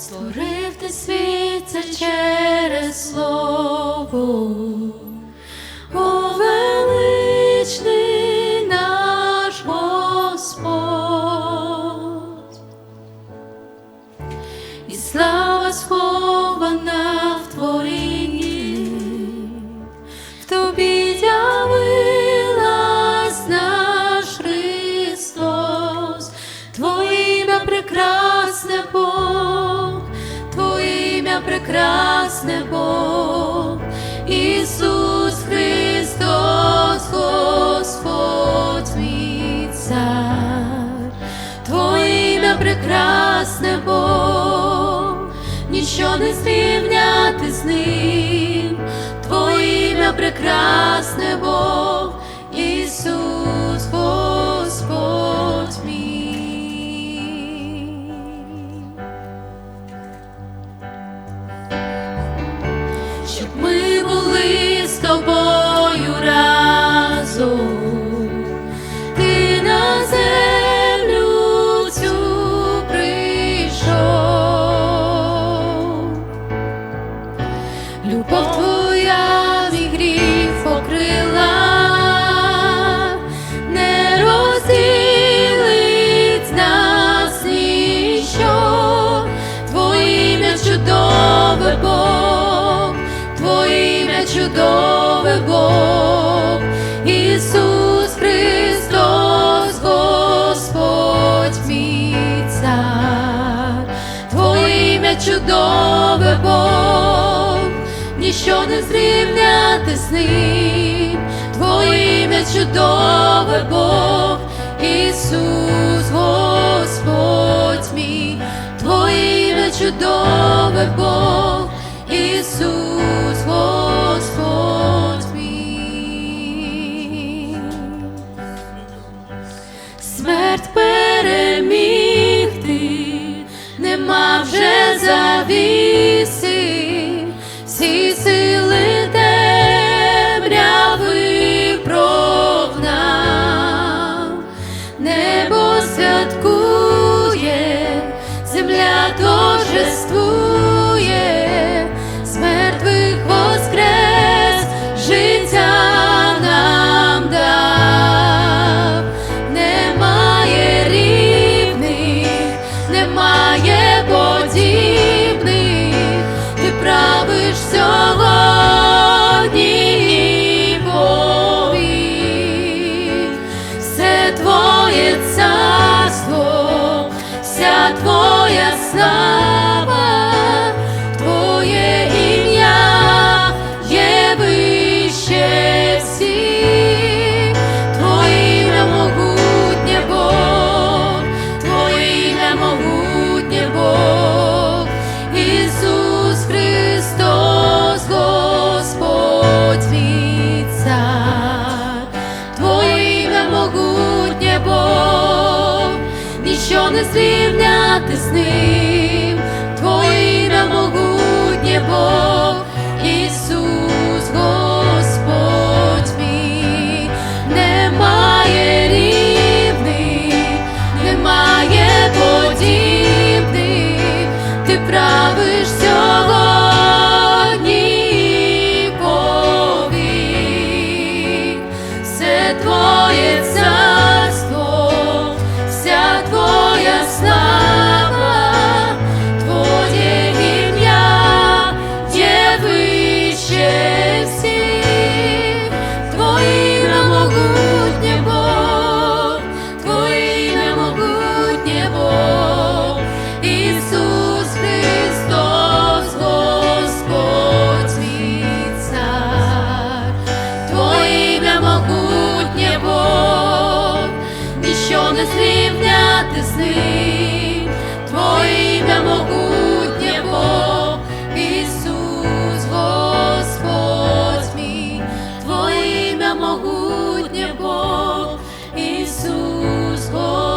створив ти світ це через слово. О, величний наш Господь, і слава схована в творінні, в тобі наш Христос, Твоє ім'я прекрасне Бог, Прекрасне Бог, Ісус Христос, Господь мій цар, Твоє ім'я прекрасне Бог, ніщо не зрівняти з ним, Твоє ім'я прекрасне Бог, чудове Бог, Ісус Христос, Господь мій цар, Твоє ім'я чудове Бог, ніщо не зрівняти з ним, Твоє ім'я чудове Бог, Ісус Господь мій, Твоє ім'я чудове Бог, Ісус Смерть переміг ти, нема вже завіси, всі сили Твоє царство, вся Твоя слава. небо, ніщо не зрівняти з ним. зрівняти сни, Твоє ім'я могутнє Бог, Ісус Господь мій, Твоє ім'я могутнє Бог, Ісус Господь.